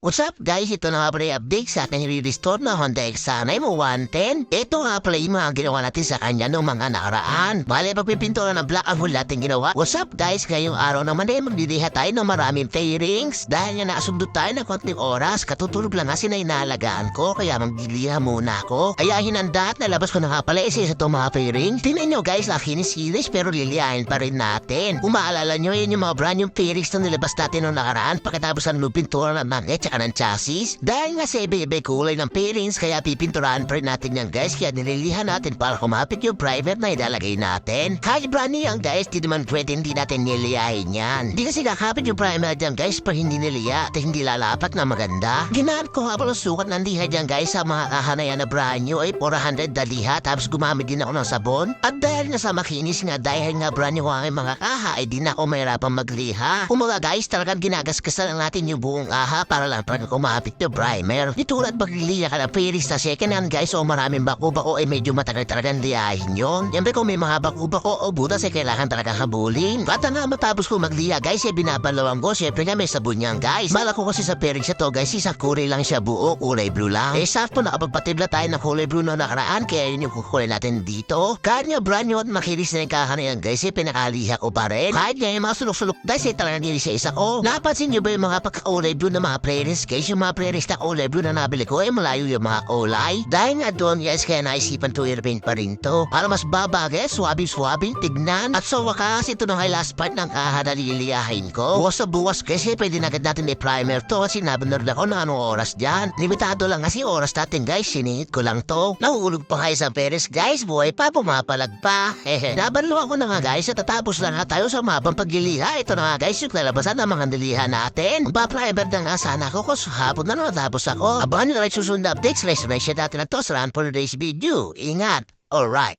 What's up guys? Ito na nga pala update sa ating re-restore na Honda Xanay mo 110. Ito nga pala yung mga ginawa natin sa kanya noong mga nakaraan. Bale, pagpipintura ng black ang hula natin ginawa. What's up guys? Ngayong araw naman ay magdidiha tayo ng maraming fairings. Dahil nga nakasundo tayo ng konting oras, katutulog lang nga sinay-inalagaan ko, kaya magdiliha muna ako. Kaya hinanda at nalabas ko na nga pala isa sa itong mga fairings. Tingnan nyo guys, laki ni series pero liliyahin pa rin natin. Kung maalala nyo, yun yung mga brand yung fairings na nilabas natin noong nakaraan pagkatapos ng pintura ng mangit tsaka ng chassis. Dahil nga sa iba-iba kulay ng fairings, kaya pipinturahan pa rin natin yan guys. Kaya nililihan natin para kumapit yung private na ilalagay natin. Kahit brand new yan guys, di naman pwede hindi natin niliyahin yan. Di kasi kakapit yung primer dyan guys pag hindi niliya at hindi lalapat na maganda. Ginaan ko pala sukat ng liha dyan guys sa mga kahanayan na brand new ay 400 na liha tapos gumamit din ako ng sabon. At dahil nga sa makinis nga dahil nga brand new ang mga kaha ay di na ako mahirapang magliha. Kumaga guys talagang ginagaskasan lang natin yung buong aha para lang para kumapit yung primer. Di tulad magliliya ka ng Paris na second hand guys o maraming bako-bako ay medyo matagal talagang liyahin yun. Siyempre kung may mga bako-bako o butas ay kailangan talaga habulin. At nga matapos ko magliya guys ay binabalawan ko siyempre nga may sabon yan guys. Bala ko kasi sa Paris ito guys isang kulay lang siya buo kulay blue lang. Eh sakto nakapagpatibla tayo ng kulay blue na nakaraan kaya yun yung kukulay natin dito. Kahit nga brand new at makilis na yung kahana yan guys ay pinakaliha ko pa rin. Kahit nga yung mga sulok-sulok guys ay talagang nilisa-isa ko. Napansin nyo ba yung mga pagkakulay blue na mga playlist guys yung mga na kulay blue na nabili ko ay malayo yung mga kulay. Dahil nga doon guys kaya naisipan to i-repaint pa rin to. Para mas babagay, swabi-swabi, tignan. At sa wakas ito na last part ng kaha na liliyahin ko. Bukas sa bukas kasi pwede na agad natin i-primer to kasi nabunod ako na anong oras dyan. Limitado lang kasi oras natin guys, siningit ko lang to. Nahulog pa kayo sa Perez guys, buhay pa, pumapalag pa. Hehe. Nabanlo ako na nga guys at tatapos na tayo sa mapang pagliliha. Ito na nga guys yung lalabasan ng mga niliha natin. Magpa-primer na nga sana ako kasi hapon na natapos ako. Abangan nyo na susunod na updates. Rest na natin na to sa for today's video. Ingat! Alright.